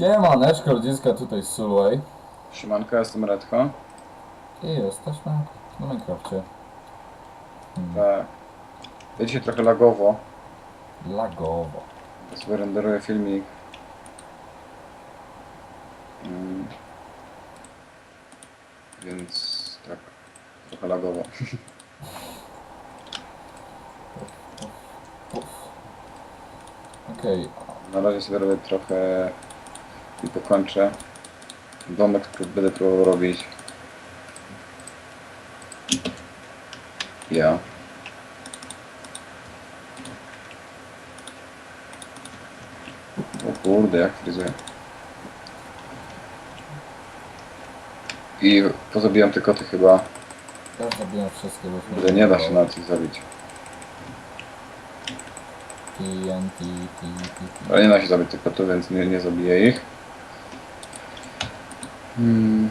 Siemaneczko, ludziska, tutaj Sulway. Siemanko, jestem Redko. I jesteśmy na Minecrafcie. Hmm, Tak. Ja dzisiaj trochę lagowo. lagowo. Ja sobie renderuję filmik. Mm. Więc tak, trochę lagowo. Okej, Na razie sobie robię trochę i pokończę. Domek pró- będę próbował robić. Ja. O kurde, jak fryzuję. I pozabijam te koty chyba, ja zabiłem wszystkie, bo że nie da się na coś zabić. TNT, TNT, Ale nie da się zabić tych kotów, więc nie, nie zabiję ich. Hmm.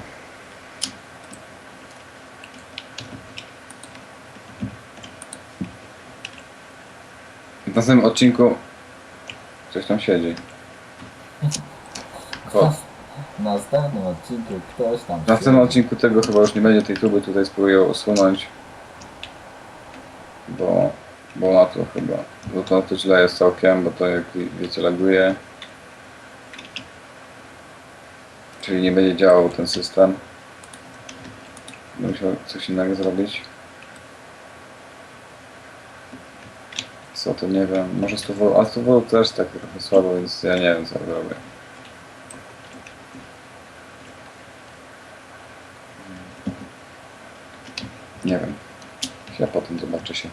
W następnym odcinku coś tam siedzi. Kot. W następnym odcinku ktoś tam... W następnym odcinku tego chyba już nie będzie tej tuby, tutaj spróbuję usunąć. Bo, bo na to chyba, bo to, to źle jest całkiem, bo to jak wi- wiecie laguje. Czyli nie będzie działał ten system. Musiał coś innego zrobić. Co to nie wiem, może z tu a z tu też tak trochę słabo, więc ja nie wiem co robię. Nie wiem. Ja potem zobaczę się.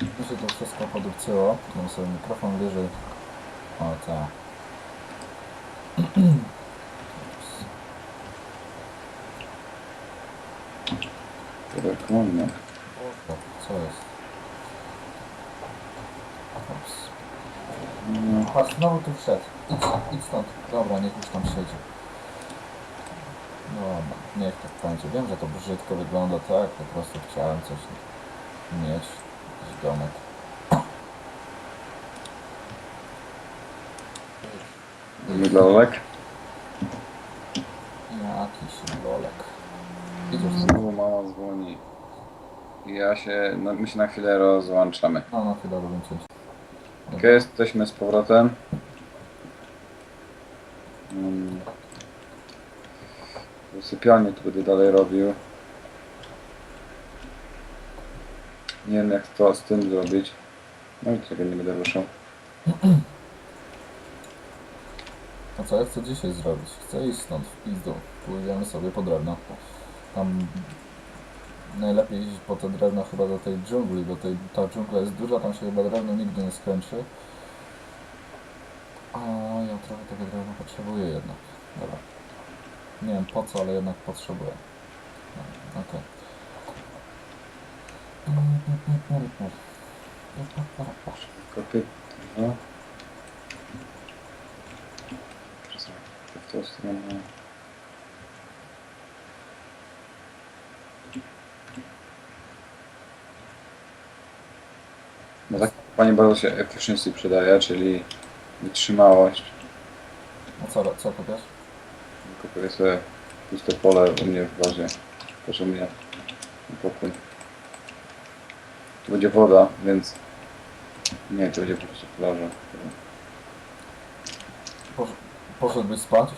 Się to wszystko podupcyło, mam sobie mikrofon wyżej. O, tak. Reklama. O, co jest? Ups. No, Patrz, znowu tu wszedł. Idź, idź stąd. Dobra, niech już tam siedzi. Dobra, niech tak będzie. Wiem, że to brzydko wygląda, tak? Po prostu chciałem coś mieć. Jakiś domek. Mydlolek. Jakiś lolek. Idziesz Znowu mama dzwoni. I ja się, no, my się na chwilę rozłączamy. No, no chwilę robię cięcie. Ok, jesteśmy z powrotem. Mm. Sypialnię tu będę dalej robił. Nie wiem jak to z tym zrobić. No i tego nie będę ruszał. A co ja chcę dzisiaj zrobić? Chcę iść stąd w pizdu. Pójdziemy sobie po drewno. Tam najlepiej iść po te drewno chyba do tej dżungli, bo tej, ta dżungla jest duża, tam się chyba drewno nigdy nie skończy. A ja trochę tego drewna potrzebuję jednak. Dobra. Nie wiem po co, ale jednak potrzebuję. No, Okej. Kopy. No. W tą stronę. No tak Pani bardzo się efficiency przydaje, czyli wytrzymałość. A co, co kupisz? Kupuję sobie puste pole u mnie w bazie. Proszę mnie pokój. Tu będzie woda, więc nie, to będzie po prostu plaża. Poszedłbyś spać?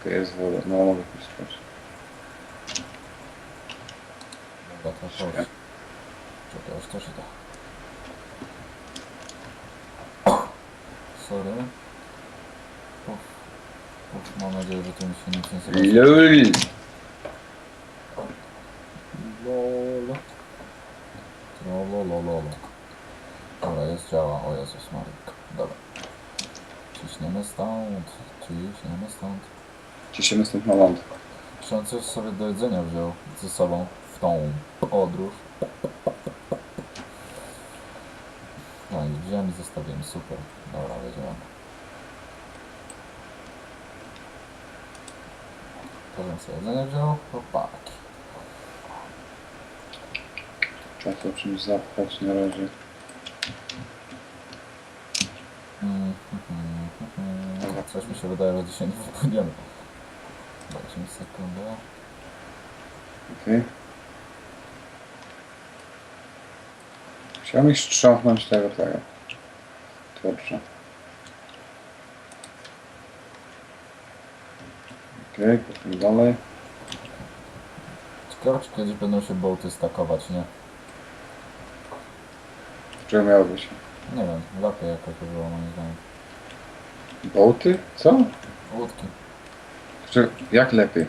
Okej, jest woda. No mogę pójść spać. Dobra, to chodź. Czekaj. Czekaj, aż to się da. Sorry. Uf. Uf, mam nadzieję, że tu mi się nic nie zrobi. Lol. Trololololo. Dobra, jest działa. O Jezus Maryk. Dobra. Ciśniemy stąd. Ciśniemy stąd. Ciśniemy stąd na ląd. Czy on coś sobie do jedzenia wziął ze sobą w tą podróż? No i wziąłem i zostawiłem, super. Dobra, wiedziałem. Potem sobie jedzenie wziął, chłopaki. Trzeba to czymś zapchać na razie. Mm, mhm, mhm. Coś mi się wydaje, że dzisiaj nie wypłyniemy. Mi sekundę. Okej. Chciałem ich strząknąć tego, tego. Kurczę. Okej, okay, dalej. Ciekawe, czy kiedyś będą się bołty stakować, nie? Czego miałoby się? Nie wiem, lepiej jakoś by było moim zdaniem. Bołty? Co? Łódki. Czy, jak lepiej?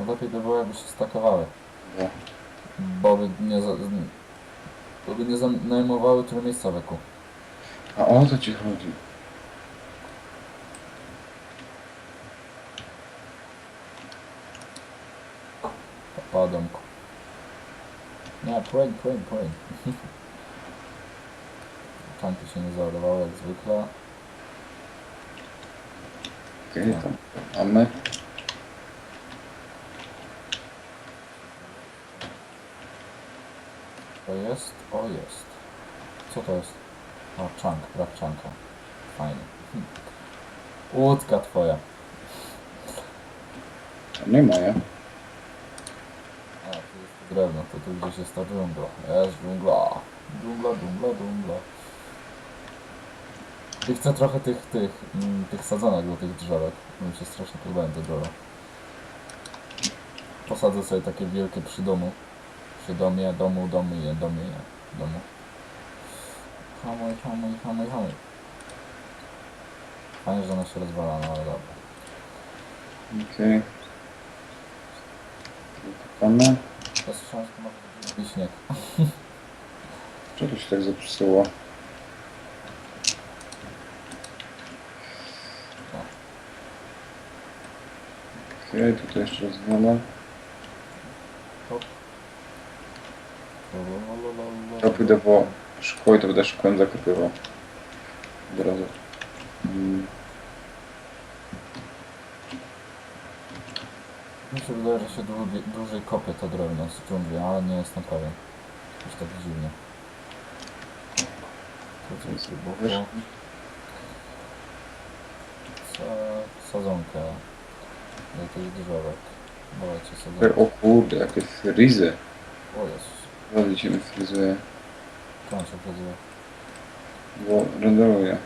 No lepiej by było, jakby się stakowały. Bo, Bo by nie, za, bo by nie zajmowały tyle miejsca w eku. a o co ci chodzi? Padomku. Nie, płyń, płyń, płyń. Tanki się nie załadowały jak zwykle. Okej, tam mamy. To jest? O, jest. Co to jest? O, czank, brak czanka. Fajnie. Hm. Łódka twoja. To nie moje. A, tu jest drewno, to tu gdzieś jest ta dżungla. Jest dżungla. Dżungla, dżungla, dżungla. I chcę trochę tych, tych, mm, tych sadzonek do tych drzewek. bo Mi się strasznie podobają te drzewa. Posadzę sobie takie wielkie przy domu. Przy domie, domu, domu, je, domu, je, domu. Hamuj, hamuj, hamuj, hamuj. Fajnie, że ona się rozwala, no ale dobra. Okej. Mamy. To jest książka, może być śnieg. Czego się tak zepsuło? Okej, tutaj jeszcze. Hop. Ja pójdę po szkło i to będę szkłem zakopywał. Od razu. Mm, Mi się wydaje, że się dłużej, dłużej kopie to drewno z dżungli, ale nie jestem pewien. Już tak dziwnie. To co jest wybuchło? Sa- Tych drzewek. Dawajcie sadzonkę. O kurde, jakie frizy. O jest, Bardzo cię mi fryzuje. kończę fryzję. Bo renderuje.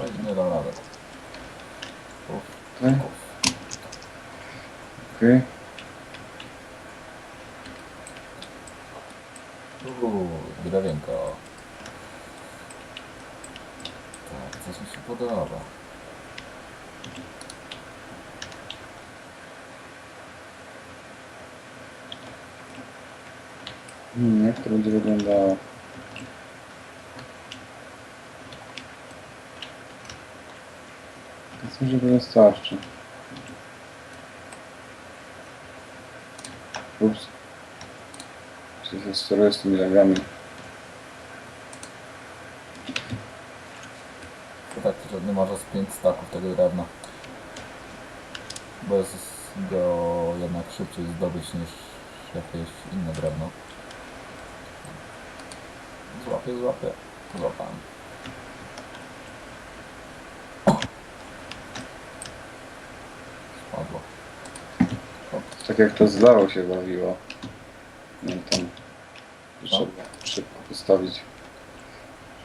Oj, nie dam rady. Uf, Okej, uf. okej. Uuu, drewienko. Tak, coś mi się podoba. Hmm, jak to będzie wyglądało? To wystarczy. Ups. Co się steruje z tymi lagami? To tak, że nie może z 5 staków tego drewna. Bo jest go jednak szybciej zdobyć niż jakieś inne drewno. Złapię, złapię. Złapałem. Spadło. Hop. Tak jak to zlało się bawiło. Nie wiem, tam trzeba szybko postawić,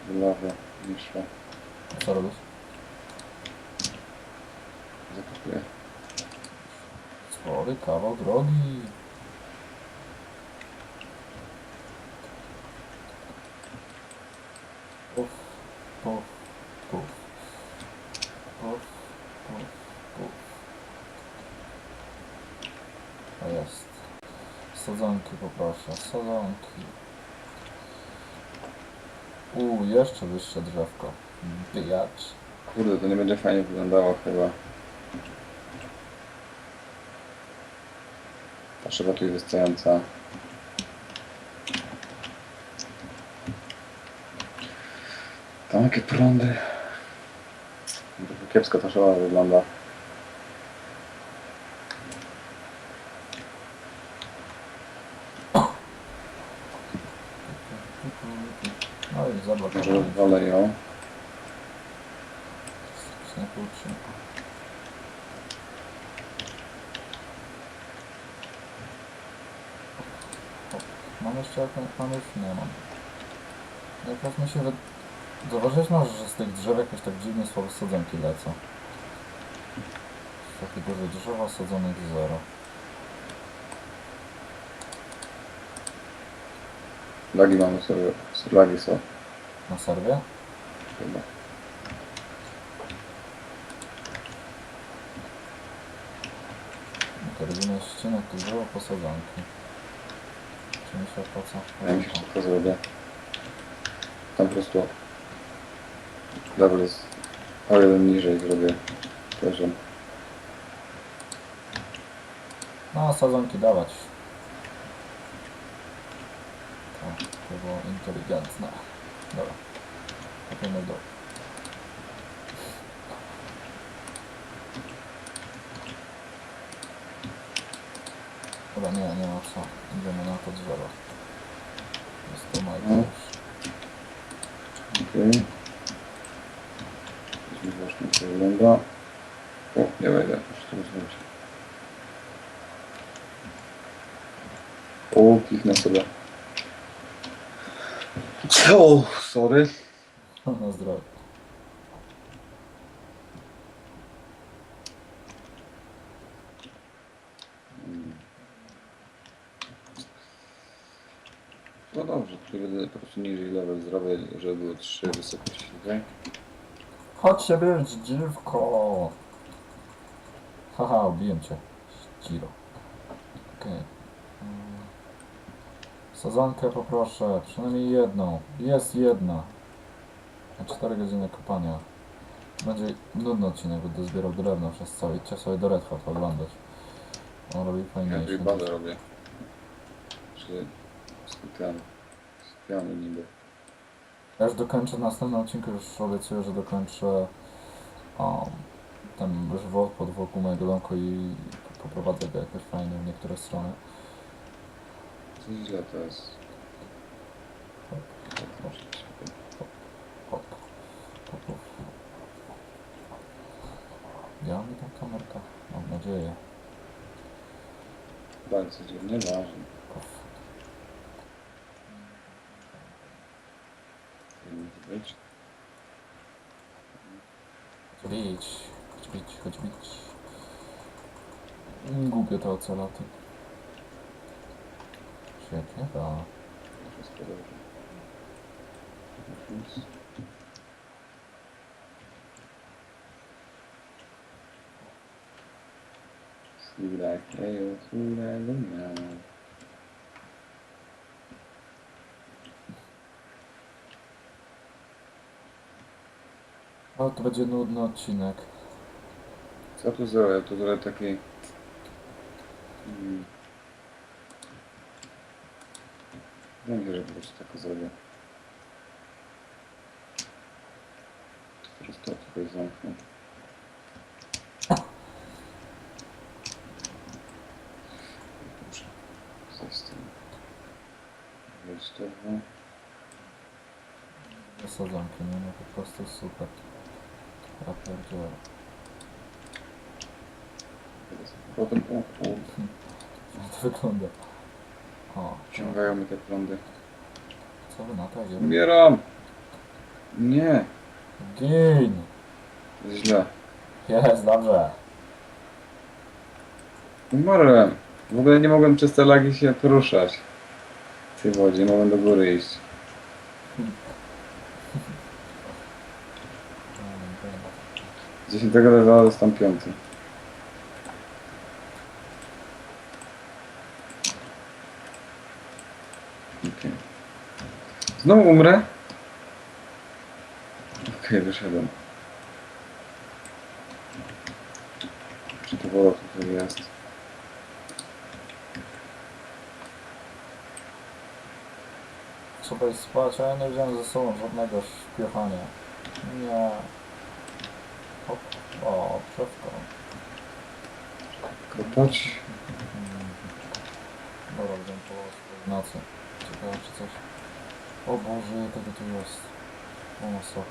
żeby lawa nie szła. Co robisz? Zakopuję. Spory kawał drogi. Puf, puf, puf. Puf, puf, puf. A jest. Sadzonki poproszę, sadzonki. Uuu, jeszcze wyższe drzewko. Bijacz. Kurde, to nie będzie fajnie wyglądało chyba. Tu jest wystająca. Tam jakie prądy. Kiepsko ta szoła wygląda. No i Może zablokowałem. walę ją. Nie kurczę. Mam mam już nie mam. Jakoś mi się wy... Zauważyłeś może, że z tych drzew jakoś tak dziwnie słabe sadzonki lecą. Takie duże drzewa sadzonych zero. Lagi mamy sobie. Lagi są Na serwie? chyba. No to robimy tu drzewa posadzonki. Czy mi się opłaca? Ja mi szybko zrobię. Tam po prostu level jest o jeden niżej zrobię poziom. No, sadzonki dawać. To, to było inteligentne. Dobra. Kopiemy w Dobra, nie, nie ma co. Idziemy na to drzewo. Jest to No. już. Okej. Okay. Jak to wygląda. O, nie wejdę. Muszę to zrobić. O, kliknę sobie. O, sorry. Na zdrowie. No dobrze, to będę po prostu niżej level zrobię, żeby było 3 wysokości, okej? Chodź się być, dziwko! Haha, ubiłem cię. Ciro. Okej. Mm. Sadzonkę poproszę, przynajmniej jedną. Jest jedna. Na 4 godziny kopania. Będzie nudny odcinek, będę zbierał drewno przez cały. Idźcie sobie do Red Hot oglądać. On robi Ja fajniejsze. tutaj badę robię. Czy skupiamy. Skupiamy niby. Ja już dokończę w następnym odcinku, już obiecuję, że dokończę um, ten żywot pod wokół mojego domku i poprowadzę go jakoś fajnie w niektóre strony. Źle to jest. Hop. Hop, hop. Działa mi ta kamerka? Mam nadzieję. Bardzo dziwnie, ważne. Puf. Nie może być. Bić, chodź bić, chodź bić. Mm, Głupie te oceloty. Świetnie, to. Wszystko dobrze. Słuchaj, lumia. O, to będzie nudny odcinek. Co tu zrobię? Tu zrobię taki... Mm. Wiem, że po prostu tak zrobię. Teraz to tutaj zamknę. Dobrze. Ze strony. Wejściowo. Sadzonki, nie no po prostu super. Ja Teraz Potem o, o, Jak to wygląda? O, ciągają mi te prądy. co wy na to? Idziemy? Umieram! Nie, Gin! źle. Jest, dobrze. Umarłem. W ogóle nie mogłem przez te lagi się poruszać. W tej wodzie, mogłem do góry iść. Z 10 levela zostałem piąty. Okej. Znowu umrę? Okej, wyszedłem. Czy to woda tutaj jest? Iść spać, a ja nie wziąłem ze sobą żadnego śpiewania. Nie. Hop. O, drzewko. Kopać? Dobra, będę po w nocy. Ciekawe czy coś. O Boże, tego tu jest. O masakra.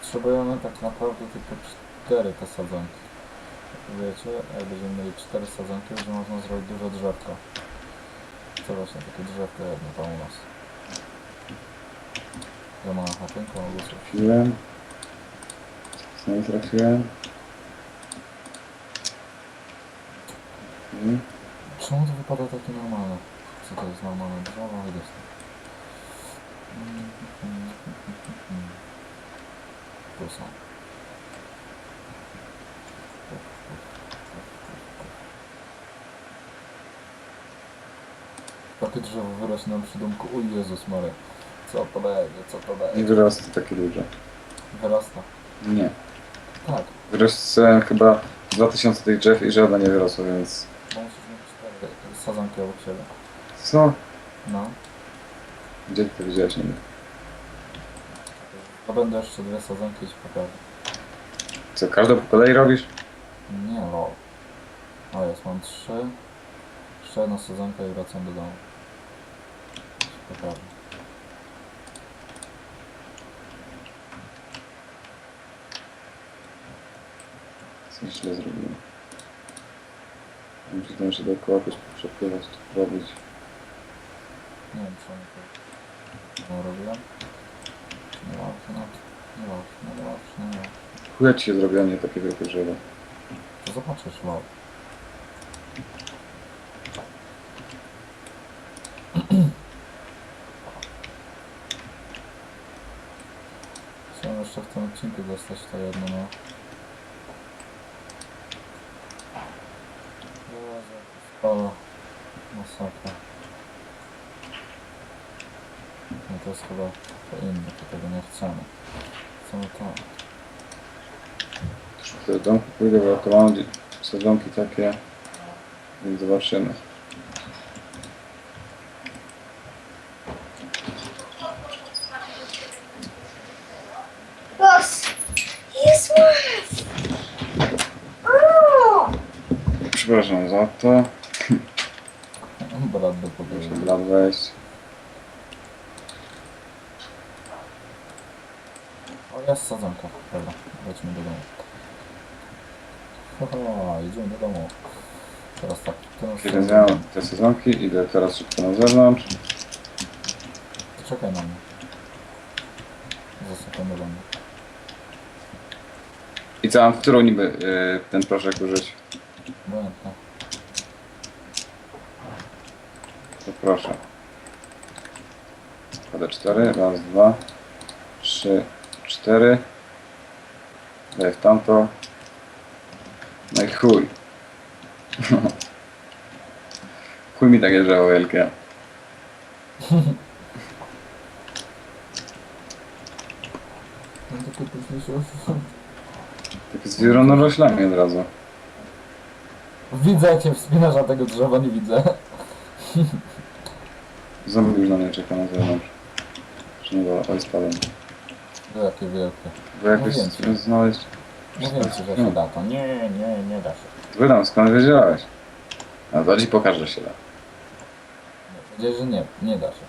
Potrzebujemy tak naprawdę tylko cztery te sadzonki. Wiecie, jak będziemy mieli cztery sadzonki, będzie można zrobić dużo drzewka. To właśnie takie drzewko jedno tam u nas. Mam chatynkę, mam głosów. Trafiłem. Znowu trafiłem. I Czemu to wypada takie normalne? Co to jest normalne drzewo? Idę stąd. Tu są. Takie drzewo wyrośnie nam przy domku. O Jezus Maria. Co to będzie? Co to nie będzie? wyrosty takie duże. Wyrasta. Nie. Tak. Wyrosłem chyba 2000 tych drzew i żadna nie wyrosła, więc... Bo musisz mieć cztery sadzonki obok siebie. Co? No. Gdzie ty to widziałeś niby? To będę jeszcze dwie sadzonki i ci pokażę. Co, każdą po kolei robisz? Nie, lol. O, jest, mam trzy. Jeszcze jedna sezonka i wracam do domu. Pokażę. Coś źle zrobiłem. Muszę tam jeszcze dookoła jakoś przepływać, to robić. Nie wiem, co oni to no, robiłem. Nieważne, nieważne, nieważne, nieważne. Chuja ci się zrobiło, nie takie wielkie drzewo. To zobaczysz, lol. Chciałem jeszcze w tym odcinku dostać to jedno, no. Jezu, Szkoda. Masakra. To jest chyba to tego nie chcemy. Chcemy to. Do domku pójdę, bo to mam gdzie- sadzonki takie, więc zobaczymy. Los! Jest łaz! O! Przepraszam za to. Brat do pokoju. blat wejść. O, jest sadzonka. Dobra, chodźmy do domu. Haha, idziemy do domu. Teraz tak, teraz Kiedy zjadam te sadzonki, idę teraz szybko na zewnątrz. Czekaj na mnie. Za sekundę będę. I co mam w którą niby y, ten proszek użyć? Obojętnie. To proszę. Kładę cztery. Raz, dwa, trzy, cztery. Daję w tamto. No i chuj. chuj mi takie drzewo wielkie. Takie z wielorodroślami od razu. Widzę jak się wspinasz, a tego drzewa nie widzę. Zombie już na mnie czeka na zewnątrz. Czy nie? Oj, spadłem. No, Jakie wielkie. Bo Mówiłem ci. chcę znaleźć... Mówię ci, że się da to. Nie, nie, nie da się. Wydam, skąd wiedziałeś? A to ci pokażę, że się da. Powiedziałeś, że nie, nie da się.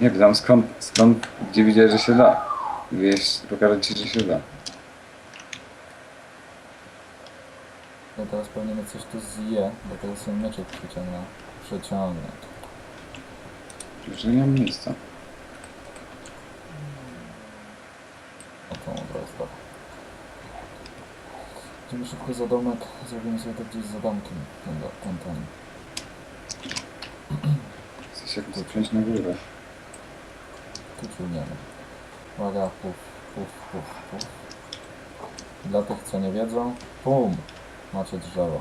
Nie wiem, skąd, skąd, gdzie widziałeś, że się da. Wieś, pokażę ci, że się da. Ja teraz pewnie mnie coś tu zje, bo teraz sobie mieczek przyciągnę. Przyciągnę. Przecież nie mam miejsca. O to mądra jest dobra. Idziemy szybko za domek, zrobimy sobie to gdzieś za domkiem. Ten, do- ten, ten. Chcę się przejść na górę. Tu ciągniemy. Uwaga, puf, puf, puf, puf. Dla tych, co nie wiedzą, pum! Macie drzewo.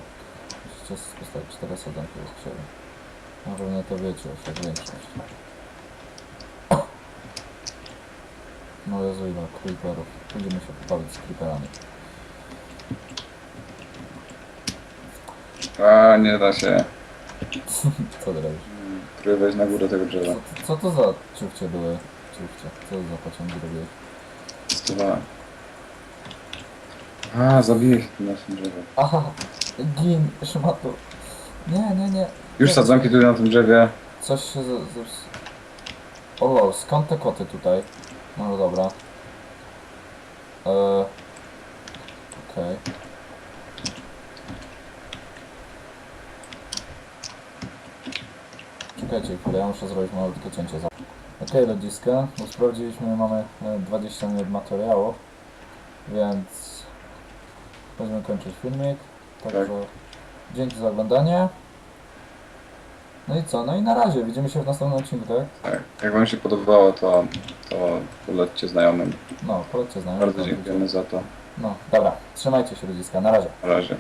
Musicie postawić cztery sadzonki z siebie. Na pewno to wiecie już, jak większość. No Jezu, ile creeperów. Będziemy się pobawić z creeperami. A, nie da się. Co ty robisz? Próbuję wejść na górę tego Co, drzewa. co to za ciufcie były? Ciufcie. Co to za pociągi robiłeś? Stowałem. A, zabiję ich tym drzewem. Aha! Gin! Szmatu! Nie, nie, nie. Już sadzonki tutaj na tym drzewie. Coś się... Z, z... O lol, skąd te koty tutaj? No dobra. Eee... Okej. Czekajcie chwilę, ja muszę zrobić malutkie cięcie. za- Okej, ludziska, bo sprawdziliśmy, mamy e, 20 minut materiału, więc będziemy kończyć filmik. Także dzięki za oglądanie. No i co? No i na razie, widzimy się w następnym odcinku, tak? Tak. Jak wam się podobało, to, to polećcie znajomym. No, polećcie znajomych. Bardzo dziękujemy za to. No, dobra, trzymajcie się ludziska, na razie. Na razie.